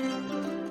Música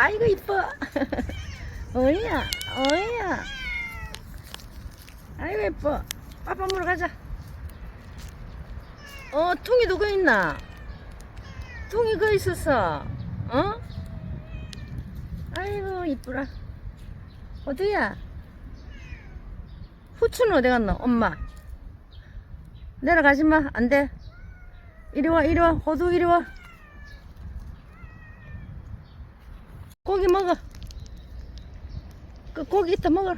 아이고 이뻐. 어이야 어이야. 아이고 이뻐. 빠빠 물어 가자. 어 퉁이 누구 있나? 퉁이 거 있었어. 어? 아이고 이쁘라. 어디야? 후추는 어디 갔노 엄마? 내려가지 마 안돼. 이리 와 이리 와. 호두 이리 와 고기 먹어. 그 고기 있다 먹어라.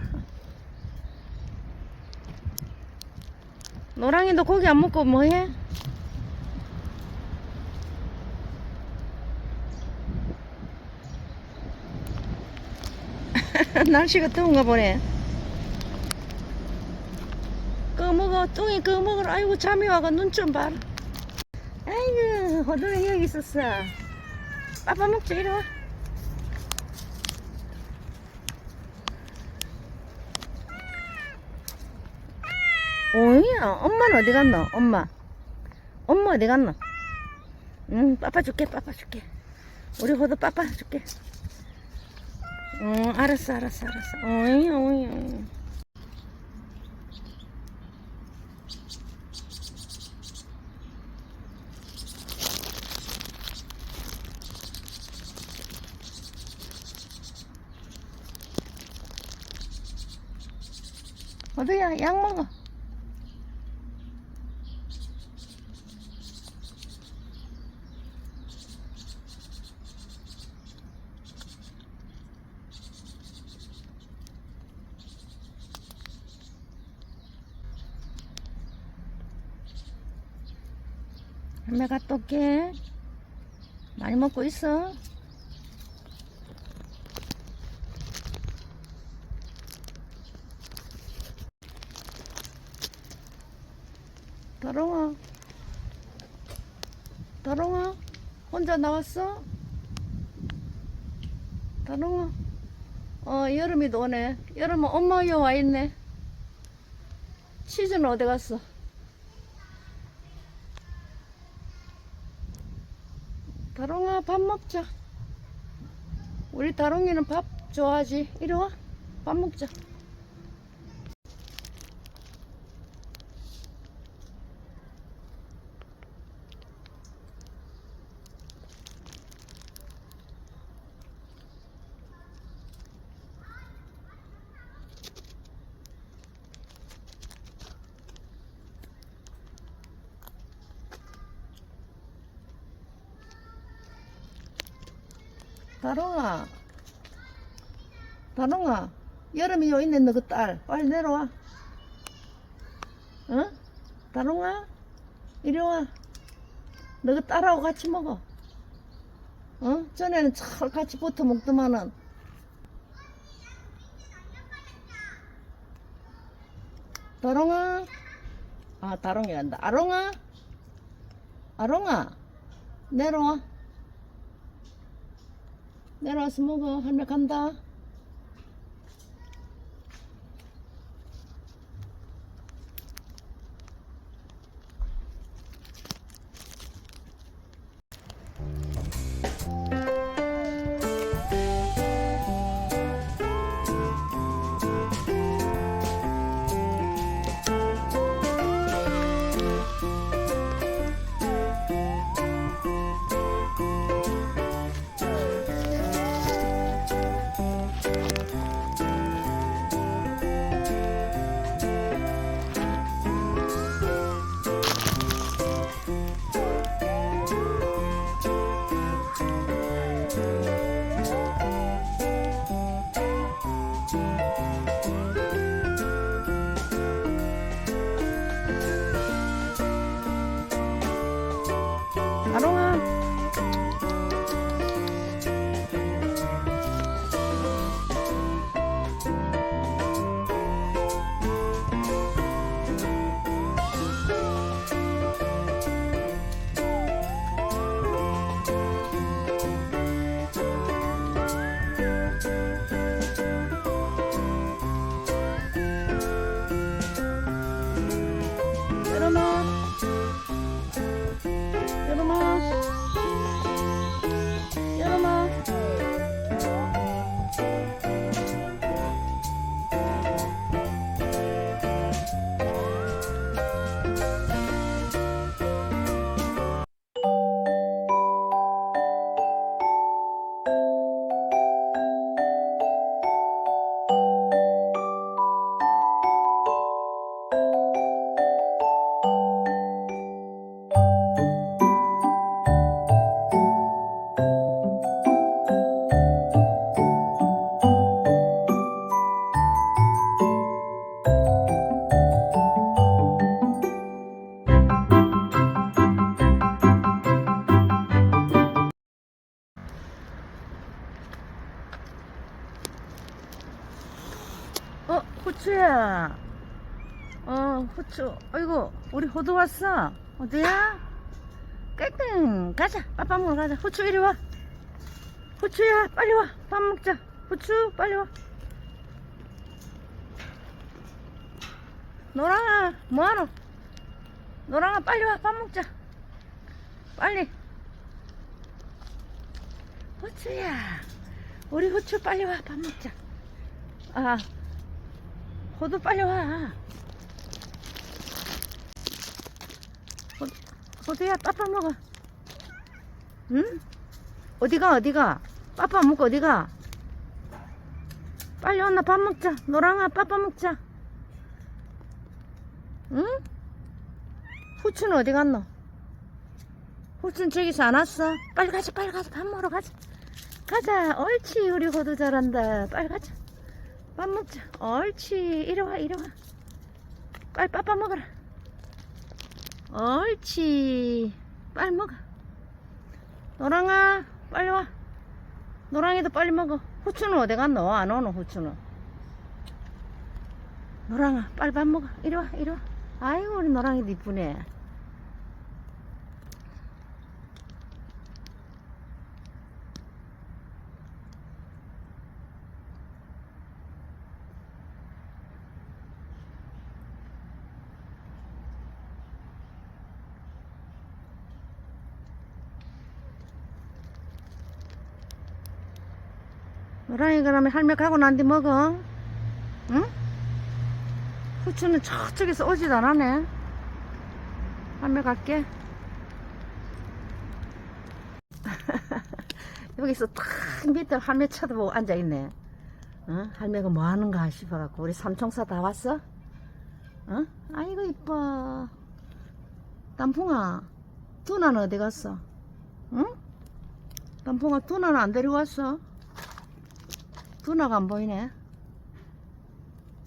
노랑이도 고기 안 먹고 뭐해? 날씨가 더운가 보네. 그거 먹어, 뚱이 먹어라. 아이고 잠이 와가 눈 좀 봐라. 아이고, 호두가 여기 있었어. 빠빠 먹자, 이리 와. 오야, 엄마는 어디 갔노? 엄마. 엄마 어디 갔노? 응, 빠빠 줄게, 빠빠 줄게. 우리 호두 빠빠 줄게. 응, 알았어, 알았어, 알았어. 오야, 오야, 오야. 호두야, 약 먹어. 할매 갔다 올게. 많이 먹고 있어. 다롱아. 다롱아. 혼자 나왔어? 다롱아. 어, 여름이도 오네. 여름은 엄마 여 와 있네. 시즌은 어디 갔어? 다롱아 밥 먹자. 우리 다롱이는 밥 좋아하지. 이리 와. 밥 먹자. 다롱아. 다롱아. 여름이 요 있네, 너 그 딸. 빨리 내려와. 어? 다롱아? 이리 와. 너 그 딸하고 같이 먹어. 어? 전에는 잘 같이 붙어 먹더만은. 다롱아? 아, 다롱이 간다. 아롱아? 아롱아? 내려와. 내려와서 먹어. 할매 간다. 여름 호두 왔어. 어디야? 깽깽 가자. 빠빠 먹으러 가자. 후추 이리 와. 후추야 빨리 와. 밥 먹자. 후추 빨리 와. 노랑아 뭐하노? 노랑아 빨리 와. 밥 먹자. 빨리. 후추야 우리 후추 빨리 와. 밥 먹자. 아 호두 빨리 와 호두야? 빠빠 먹어. 응? 어디가 어디가? 빠빠 먹고 어디가? 빨리 온나 밥 먹자. 노랑아 빠빠 먹자. 응? 후추는 어디 갔노? 후추는 저기서 안 왔어. 빨리 가자 빨리 가자. 밥 먹으러 가자. 가자. 옳지 우리 호두 잘한다. 빨리 가자. 밥 먹자. 옳지. 이리 와 이리 와. 빨리 빠빠 먹어라 옳지. 빨리 먹어. 노랑아 빨리 와. 노랑이도 빨리 먹어. 후추는 어디 갔노? 안 오노 후추는. 노랑아 빨리 밥 먹어. 이리 와 이리 와. 아이고 우리 노랑이도 이쁘네 노랑이 그러면 할매 가고 난 뒤 먹어 응? 후추는 저쪽에서 오지도 않네 할매 갈게 여기서 탁 밑에 할매 쳐다보고 앉아있네 어? 할매가 뭐 하는가 싶어갖고 우리 삼총사 다 왔어? 어? 아이고 이뻐 단풍아 두나는 어디 갔어? 응? 단풍아 두나는 안 데리고 왔어? 두나가 안 보이네.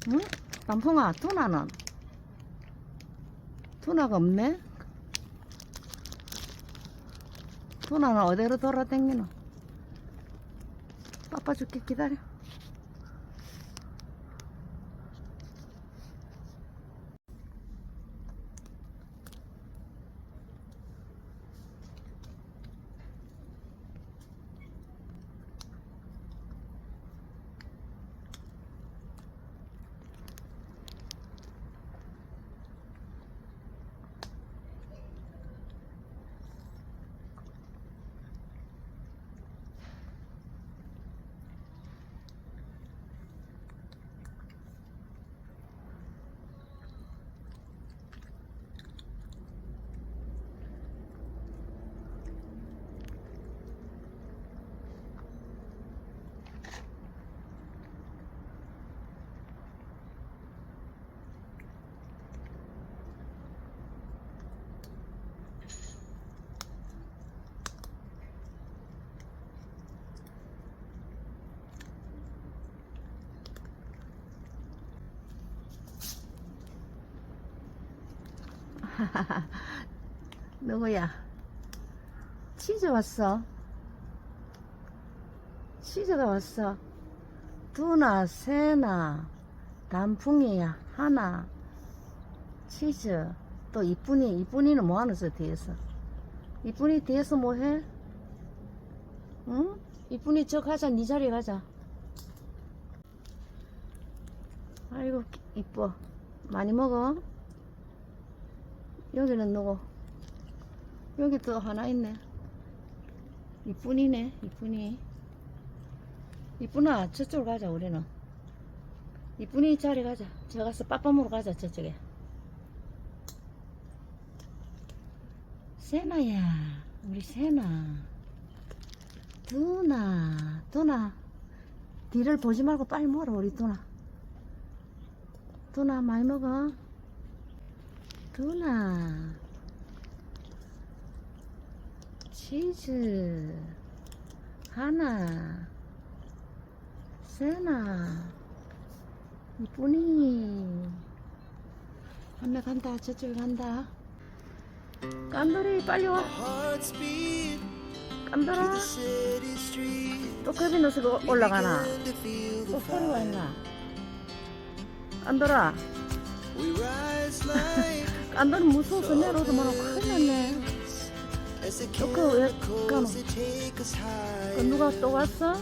응? 단풍아, 두나는? 두나가 없네? 두나는 어디로 돌아다니노? 빠빠 줄게 기다려. 누구야? 치즈 왔어. 치즈가 왔어. 두나, 세나, 단풍이야, 하나, 치즈. 또 이쁜이, 이쁜이는 뭐 하는 저 뒤에서? 이쁜이 뒤에서 뭐 해? 응? 이쁜이 저 가자, 네 자리에 가자. 아이고, 이뻐. 많이 먹어. 여기는 누구? 여기 또 하나 있네. 이쁜이네, 이쁜이. 이쁜아, 저쪽으로 가자, 우리는. 이쁜이 자리 가자. 저 가서 빠빠무로 가자, 저쪽에. 세나야, 우리 세나. 두나, 두나. 뒤를 보지 말고 빨리 먹어라, 우리 두나. 두나, 많이 먹어. 두나. 치즈. 하나. 세나. 이쁘니? 한명 간다. 저쪽에 간다. 깐돌이 빨리 와. streets. 또 급이 넣어서 올라가나? 또 fire. 있나? 깐돌아 깐돌이 무서워서 내려오도 말아 큰일 났네 그왜 까노? 그 누가 또 왔어?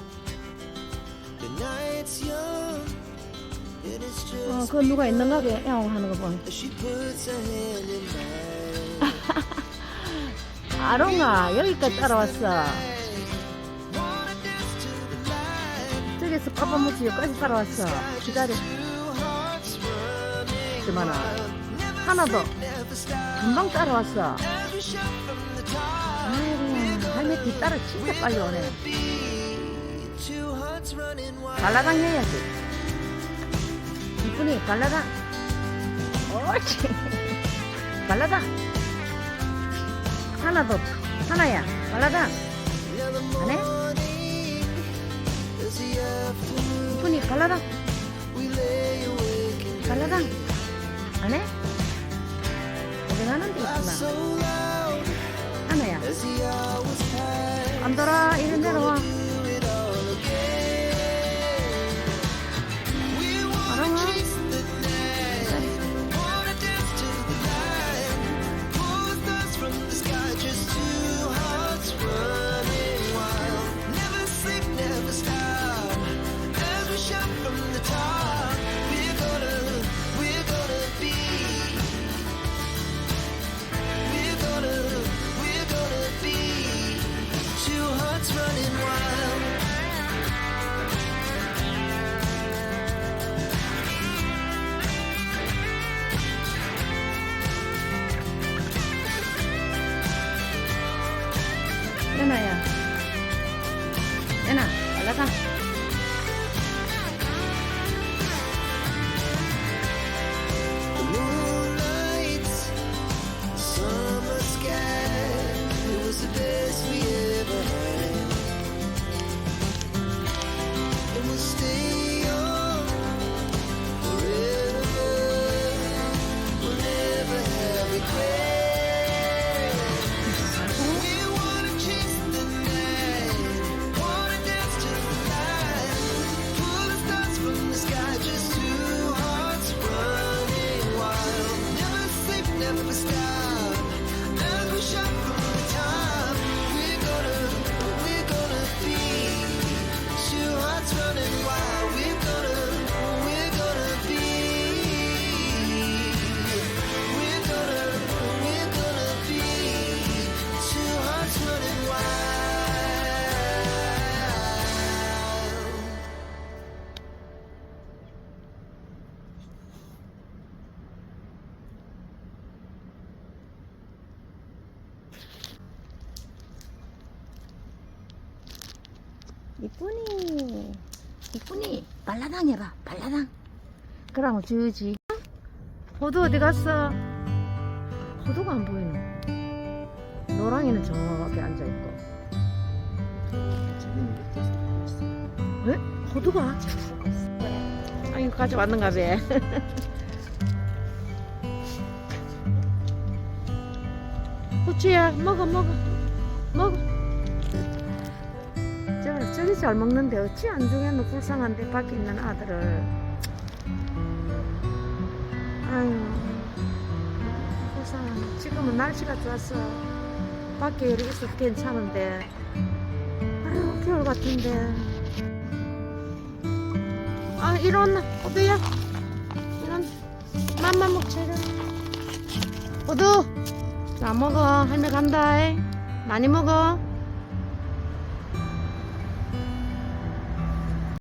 어, 그 누가 있는가 거 봐. her hand in mine. 아롱아 여기까지 따라왔어. 저기서 빠빠무치 여기까지 따라왔어. 기다려. 그만아. 하나 더. 금방 따라왔어. 아이고 할매 뒤따라 진짜 빨리 오네. 발라당 해야지. 이쁜이 발라당. 옳지. 발라당. 하나 더. 하나야. 발라당. 안 해? 이쁜이 발라당. 발라당. 안 해? 어디 가는데 laugh 있구나. so loud 하나야. as the hours pass. 안 돌아. 이리 내려와. 연아, 이쁜이. 이쁜이. 발라당 해봐. 발라당. 그러면 주지. 호두 어디 갔어? 호두가 안 보이네. 노랑이는 저기 앉아있고. 왜? 호두가? 아이고, 가져왔는가 봐. 후추야, 먹어, 먹어. 먹어. 저, 저기 잘 먹는데 어찌 안 주겠노 불쌍한데 밖에 있는 아들을. 아유 불쌍하네. 지금은 날씨가 좋았어 밖에 이렇게 있어도 괜찮은데. 아유 겨울 같은데. 아 이런 호두야? 이런 맘만 먹자 이런 호두 자 먹어. 할매 간다 많이 먹어